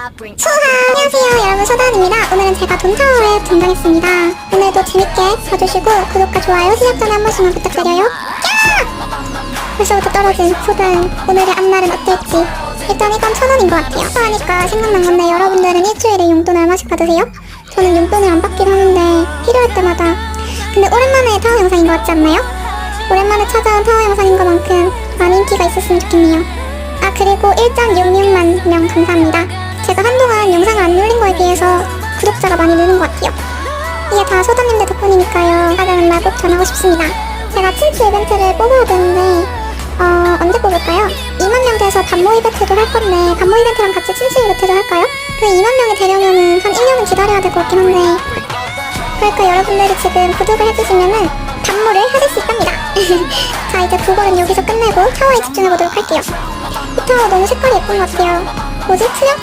안녕하세요. 여러분 소다입니다. 오늘은 제가 돈타워에 등장했습니다. 오늘도 재밌게 봐주시고 구독과 좋아요 시작 전에 한 번씩만 부탁드려요. 야! 벌써부터 떨어진 소다은. 오늘의 앞날은 어떨지. 일단 이건 천 원인 것 같아요. 하니까 생각난 건데 여러분들은 일주일에 용돈 얼마씩 받으세요? 저는 용돈을 안 받긴 하는데 필요할 때마다. 근데 오랜만에 타워 영상인 것 같지 않나요? 오랜만에 찾아온 타워 영상인 것만큼 많은 인기가 있었으면 좋겠네요. 아 그리고 1.66만 명 감사합니다. 구독자가 많이 느는 것 같아요. 이게 다 소다님들 덕분이니까요. 하다는 말꼭 전하고 싶습니다. 제가 친추 이벤트를 뽑아야 되는데 어 언제 뽑을까요? 2만 명 돼서 반모 이벤트도 할 건데 반모 이벤트랑 같이 친추 이벤트도 할까요? 그 2만 명이 되려면은 한 1년은 기다려야 될 것 같긴 한데 그러니까 여러분들이 지금 구독을 해주시면은 반모를 하실 수 있답니다. 자 이제 구걸은 여기서 끝내고 타워에 집중해보도록 할게요. 이 타워 너무 색깔이 예쁜 것 같아요. 뭐지? 투명?